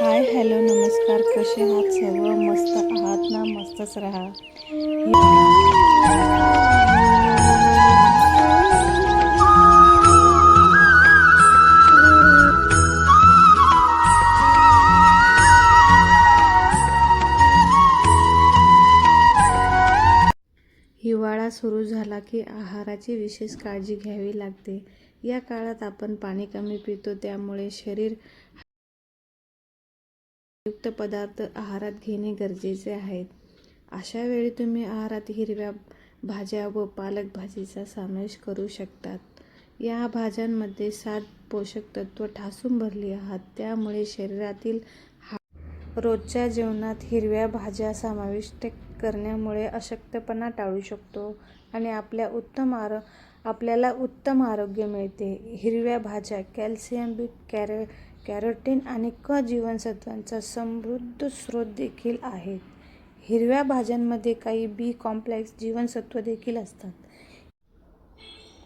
Hi hello नमस्कार. कसे आहात सर्व? मस्त आहात ना? मस्तच राहा. हिवाळा सुरू झाला की आहाराची विशेष काळजी घ्यावी लागते. या काळात आपण पाणी कमी पितो त्यामुळे शरीर युक्त पदार्थ आहारात घेणे गरजेचे आहेत अशा वेळी तुम्ही आहारात हिरव्या भाज्या व पालक भाजीचा समावेश करू शकतात. या भाज्यांमध्ये सात पोषक तत्व ठासून भरली आहात. त्यामुळे शरीरातील हा रोजच्या जेवणात हिरव्या भाज्या समाविष्ट करण्यामुळे अशक्तपणा टाळू शकतो आणि आपल्या उत्तम आरो आपल्याला उत्तम आरोग्य मिळते. हिरव्या भाज्या कॅल्शियम बीट कॅरे कॅरोटीन आणि क जीवनसत्वांचा समृद्ध स्रोत देखील आहेत. हिरव्या भाज्यांमध्ये काही बी कॉम्प्लेक्स जीवनसत्व देखील असतात.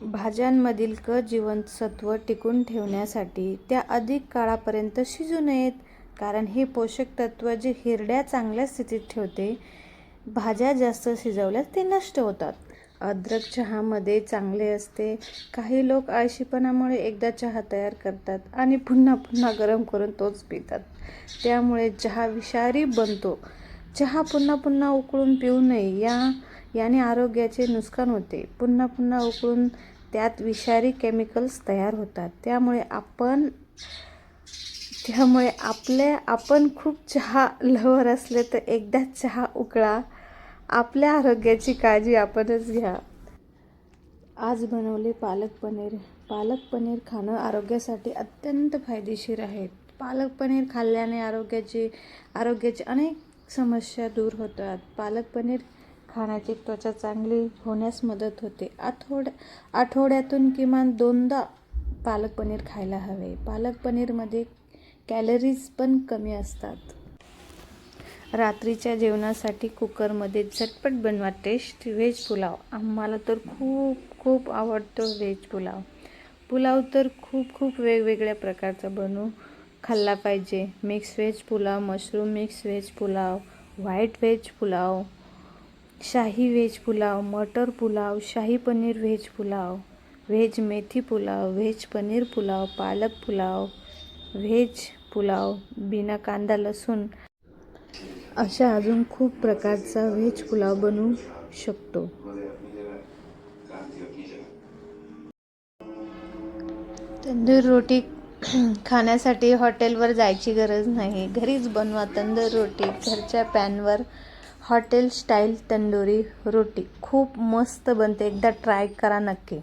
भाज्यांमधील क जीवनसत्व टिकून ठेवण्यासाठी त्या अधिक काळापर्यंत शिजू नयेत कारण हे पोषक तत्व जे हिरड्या चांगल्या स्थितीत ठेवते भाज्या जास्त शिजवल्यास ते नष्ट होतात. अद्रक चहामध्ये चांगले असते. काही लोक आळशीपणामुळे एकदा चहा तयार करतात आणि पुन्हा पुन्हा गरम करून तोच पितात. त्यामुळे चहा विषारी बनतो. चहा पुन्हा पुन्हा उकळून पिऊ नये. या याने आरोग्याचे नुकसान होते. पुन्हा पुन्हा उकळून त्यात विषारी केमिकल्स तयार होतात. त्यामुळे आपण त्यामुळे आपले आपण खूप चहा लवर असले तर एकदा चहा उकळा. आपल्या आरोग्याची काळजी आपणच घ्या. आज बनवले पालक पनीर. पालक पनीर खाणं आरोग्यासाठी अत्यंत फायदेशीर आहे. पालक पनीर खाल्ल्याने आरोग्याची आरोग्याची अनेक समस्या दूर होतात. पालक पनीर खाण्याची त्वचा चांगली होण्यास मदत होते. आठवड आठवड्यातून किमान दोनदा पालक पनीर खायला हवे. पालक पनीरमध्ये कॅलरीज पण कमी असतात. रात्रीच्या जेवणासाठी कुकरमध्ये झटपट बनवा टेस्ट व्हेज पुलाव. आम्हाला तर खूप खूप आवडतो व्हेज पुलाव. पुलाव तर खूप खूप वेगवेगळ्या प्रकारचा बनवू खाल्ला पाहिजे. Mix veg pulao mushroom mix veg pulao white veg pulao shahi veg pulao मटर पुलाव शाही पनीर व्हेज पुलाव व्हेज मेथी पुलाव व्हेज पनीर पुलाव पालक पुलाव व्हेज पुलाव बिना कांदा लसूण अशा अजून खूप प्रकारचा व्हेज पुलाव बनवू शकतो. तंदूर रोटी खाण्यासाठी हॉटेलवर जायची गरज नाही. घरीच बनवा तंदूर रोटी. घरच्या पॅनवर हॉटेल स्टाईल तंदुरी रोटी. खूप मस्त बनते. एकदा ट्राय करा नक्की.